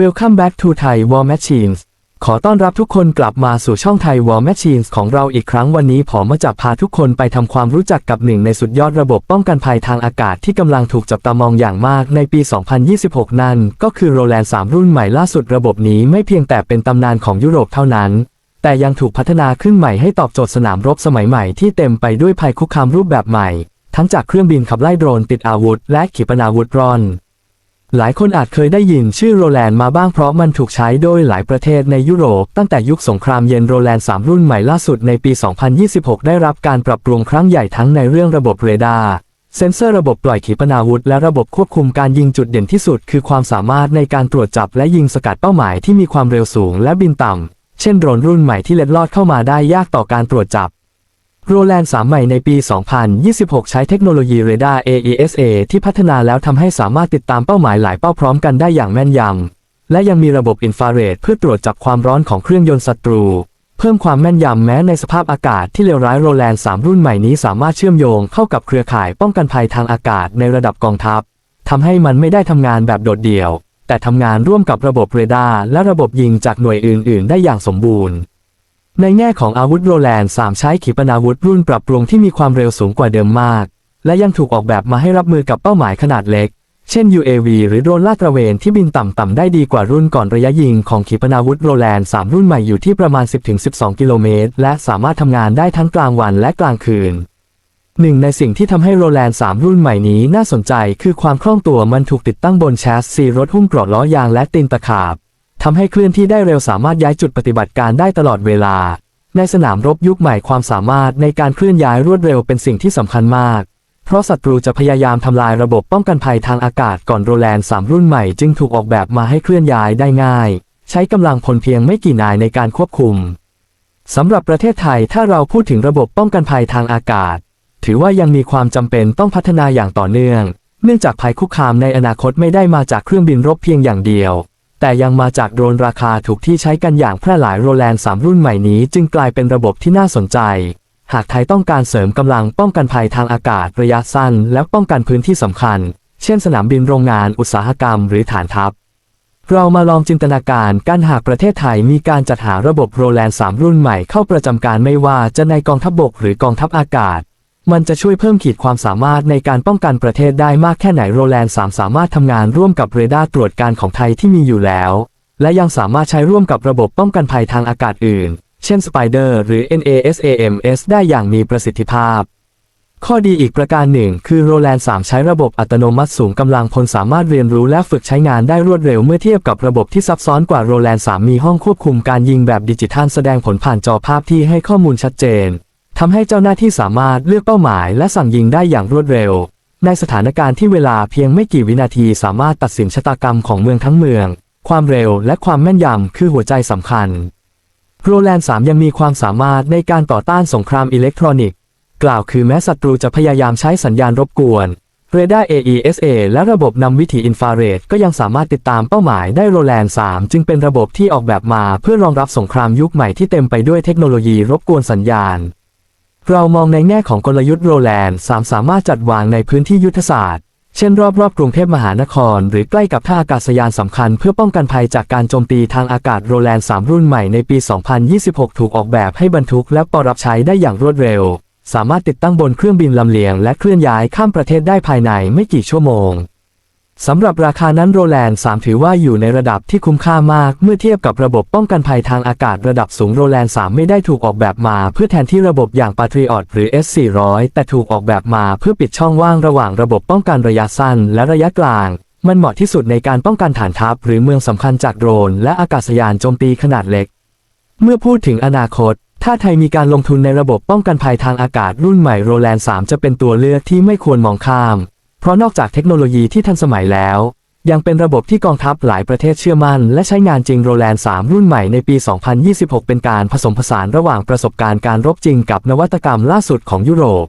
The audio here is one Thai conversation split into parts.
Welcome back to Thai War Machines ขอต้อนรับทุกคนกลับมาสู่ช่องไทย War Machines ของเราอีกครั้งวันนี้ผมมาจะพาทุกคนไปทำความรู้จักกับหนึ่งในสุดยอดระบบป้องกันภัยทางอากาศที่กำลังถูกจับตามองอย่างมากในปี 2026 นั่น ก็คือ Roland 3รุ่นใหม่ล่าสุดระบบนี้ไม่เพียงแต่เป็นตำนานของยุโรปเท่านั้น แต่ยังถูกพัฒนาขึ้นใหม่ให้ตอบโจทย์สนามรบสมัยใหม่ที่เต็มไปด้วยภัยคุกคามรูปแบบใหม่ ทั้งจากเครื่องบินขับไล่โดรนติดอาวุธ และขีปนาวุธร่อน หลายคนอาจเคยได้ยินชื่อโรแลนด์มาบ้างเพราะมันถูกใช้โดยหลายประเทศในยุโรป ตั้งแต่ยุคสงครามเย็นโรแลนด์3รุ่นใหม่ล่าสุดในปี 2026 ได้รับการปรับปรุงครั้งใหญ่ทั้งในเรื่องระบบเรดาร์เซนเซอร์ระบบปล่อยขีปนาวุธและระบบควบคุมการยิงจุดเด่นที่สุด คือความสามารถในการตรวจจับและยิงสกัดเป้าหมายที่มีความเร็วสูงและบินต่ำ เช่นโดรนรุ่นใหม่ที่เล็ดลอดเข้ามาได้ยากต่อการตรวจจับ โรแลนด์3ใหม่ในปี 2026 ใช้เทคโนโลยีเรดาร์ AESA ที่พัฒนาแล้วทำให้สามารถติดตามเป้าหมายหลายเป้าพร้อมกันได้อย่างแม่นยำ และยังมีระบบอินฟราเรดเพื่อตรวจจับความร้อนของเครื่องยนต์ศัตรู เพิ่มความแม่นยำแม้ในสภาพอากาศที่เลวร้ายโรแลนด์3รุ่นใหม่นี้สามารถเชื่อมโยงเข้ากับเครือข่ายป้องกันภัยทางอากาศในระดับกองทัพทำให้มันไม่ได้ทำงานแบบโดดเดี่ยว แต่ทำงานร่วมกับระบบเรดาร์และระบบยิงจากหน่วยอื่น ๆ ได้อย่างสมบูรณ์ ในแง่ของอาวุธโรแลนด์3ใช้ขีปนาวุธรุ่นปรับปรุงที่มีความเร็วสูงกว่าเดิมมาก และยังถูกออกแบบมาให้รับมือกับเป้าหมายขนาดเล็ก เช่น UAV หรือโดรนลาดตระเวนที่บินต่ำๆได้ดีกว่ารุ่นก่อนระยะยิงของขีปนาวุธโรแลนด์3รุ่นใหม่อยู่ที่ประมาณ 10-12 กิโลเมตร และสามารถทำงานได้ทั้งกลางวันและกลางคืนหนึ่งในสิ่งที่ทำให้โรแลนด์3รุ่นใหม่นี้น่าสนใจคือความคล่องตัวมันถูกติดตั้งบนแชสซีรถหุ้มเกราะล้อยางและตีนตะขาบ ทำให้เคลื่อนที่ได้เร็วสามารถย้ายจุดปฏิบัติการได้ตลอดเวลา ในสนามรบยุคใหม่ความสามารถในการเคลื่อนย้ายรวดเร็วเป็นสิ่งที่สำคัญมาก เพราะศัตรูจะพยายามทำลายระบบป้องกันภัยทางอากาศก่อนโรแลนด์3รุ่นใหม่จึงถูกออกแบบมาให้เคลื่อนย้ายได้ง่าย ใช้กำลังพลเพียงไม่กี่นายในการควบคุมสำหรับประเทศไทยถ้าเราพูดถึงระบบป้องกันภัยทางอากาศ ถือว่ายังมีความจำเป็นต้องพัฒนาอย่างต่อเนื่อง เนื่องจากภัยคุกคามในอนาคตไม่ได้มาจากเครื่องบินรบเพียงอย่างเดียว แต่ยังมาจากโดรนราคาถูกที่ใช้กันอย่างแพร่หลายโรแลนด์3รุ่นใหม่นี้จึงกลายเป็นระบบที่น่าสนใจ หากไทยต้องการเสริมกำลังป้องกันภัยทางอากาศระยะสั้น และป้องกันพื้นที่สำคัญ เช่นสนามบินโรงงานอุตสาหกรรมหรือฐานทัพเรามาลองจินตนาการการหากประเทศไทยมีการจัดหาระบบโรแลนด์3รุ่นใหม่เข้าประจำการไม่ว่าจะในกองทัพบบกหรือกองทัพอากาศ มันจะช่วยเพิ่มขีดความสามารถในการป้องกันประเทศได้มากแค่ไหนโรแลนด์3สามารถทำงานร่วมกับเรดาร์ตรวจการของไทยที่มีอยู่แล้ว และยังสามารถใช้ร่วมกับระบบป้องกันภัยทางอากาศอื่น เช่น Spider หรือ NASAMS ได้อย่างมีประสิทธิภาพ ข้อดีอีกประการหนึ่ง คือโรแลนด์3ใช้ระบบอัตโนมัติสูงกำลังพลสามารถเรียนรู้และฝึกใช้งานได้รวดเร็วเมื่อเทียบกับระบบที่ซับซ้อนกว่าโรแลนด์3มีห้องควบคุมการยิงแบบดิจิทัลแสดงผลผ่านจอภาพที่ให้ข้อมูลชัดเจน ทำให้เจ้าหน้าที่สามารถเลือกเป้าหมายและสั่งยิงได้อย่างรวดเร็ว ในสถานการณ์ที่เวลาเพียงไม่กี่วินาทีสามารถตัดสินชะตากรรมของเมืองทั้งเมือง ความเร็วและความแม่นยำคือหัวใจสำคัญ โรแลนด์3ยังมีความสามารถในการต่อต้านสงครามอิเล็กทรอนิกส์ กล่าวคือแม้ศัตรูจะพยายามใช้สัญญาณรบกวนเรดาร์ AESA และระบบนำวิถีอินฟราเรดก็ยังสามารถติดตามเป้าหมายได้โรแลนด์ 3 จึงเป็นระบบที่ออกแบบมาเพื่อรองรับสงครามยุคใหม่ที่เต็มไปด้วยเทคโนโลยีรบกวนสัญญาณ เรามองในแง่ของกลยุทธ์โรแลนด์3สามารถจัดวางในพื้นที่ยุทธศาสตร์ เช่นรอบๆกรุงเทพมหานคร หรือใกล้กับท่าอากาศยานสำคัญเพื่อป้องกันภัยจากการโจมตีทางอากาศโรแลนด์3รุ่นใหม่ในปี 2026 ถูกออกแบบให้บรรทุกและปรับใช้ได้อย่างรวดเร็ว สามารถติดตั้งบนเครื่องบินลำเลียงและเคลื่อนย้ายข้ามประเทศได้ภายในไม่กี่ชั่วโมง สำหรับราคานั้นโรแลนด์3ถือว่าอยู่ในระดับที่คุ้มค่ามาก เมื่อเทียบกับระบบป้องกันภัยทางอากาศระดับสูงโรแลนด์3ไม่ได้ถูกออกแบบมา เพื่อแทนที่ระบบอย่าง Patriot หรือ S400 แต่ถูกออกแบบมาเพื่อปิดช่องว่างระหว่างระบบป้องกันระยะสั้นและระยะกลาง มันเหมาะที่สุดในการป้องกันฐานทัพ หรือเมืองสำคัญจากโดรน และอากาศยานโจมตีขนาดเล็ก เมื่อพูดถึงอนาคต ถ้าไทยมีการลงทุนในระบบป้องกันภัยทางอากาศรุ่นใหม่โรแลนด์3จะเป็นตัวเลือกที่ไม่ควรมองข้าม เพราะนอกจากเทคโนโลยีที่ทันสมัยแล้ว ยังเป็นระบบที่กองทัพหลายประเทศเชื่อมั่น และใช้งานจริงโรแลนด์ 3 รุ่นใหม่ในปี 2026 เป็นการผสมผสานระหว่างประสบการณ์การรบจริงกับนวัตกรรมล่าสุดของยุโรป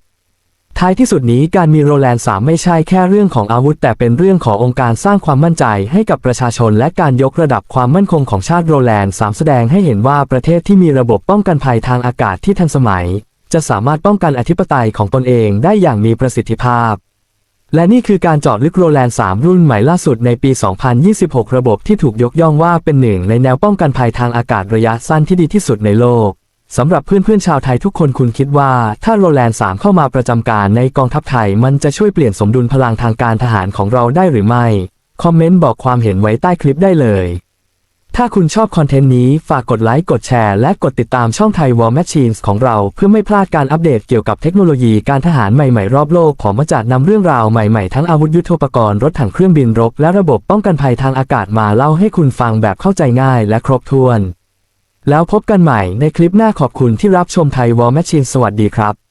ท้ายที่สุดนี้การมีโรแลนด์ 3 ไม่ใช่แค่เรื่องของอาวุธ แต่เป็นเรื่องขององค์การสร้างความมั่นใจให้กับประชาชน และการยกระดับความมั่นคงของชาติโรแลนด์ 3 แสดงให้เห็นว่าประเทศที่มีระบบป้องกันภัยทางอากาศที่ทันสมัย จะสามารถป้องกันอธิปไตยของตนเองได้อย่างมีประสิทธิภาพ และนี่คือการเจาะลึกโรแลนด์3รุ่นใหม่ล่าสุดในปี 2026 ระบบที่ถูกยกย่องว่าเป็นหนึ่งในแนวป้องกันภัยทางอากาศระยะสั้นที่ดีที่สุดในโลก สำหรับเพื่อนๆชาวไทยทุกคนคุณคิดว่า ถ้าโรแลนด์3เข้ามาประจำการในกองทัพไทย มันจะช่วยเปลี่ยนสมดุลพลังทางการทหารของเราได้หรือไม่ คอมเมนต์บอกความเห็นไว้ใต้คลิปได้เลย ถ้าคุณชอบคอนเทนต์นี้ ฝากกดไลค์ กดแชร์ และกดติดตามช่องไทย War Machines ของเรา เพื่อไม่พลาดการอัปเดตเกี่ยวกับเทคโนโลยีการทหารใหม่ๆ รอบโลกผมมาจากนำเรื่องราวใหม่ๆ ทั้งอาวุธยุทโธปกรณ์ รถถังเครื่องบินรบ และระบบป้องกันภัยทางอากาศมาเล่าให้คุณฟังแบบเข้าใจง่ายและครบถ้วน แล้วพบกันใหม่ในคลิปหน้าขอบคุณที่รับชมไทย War Machines สวัสดีครับ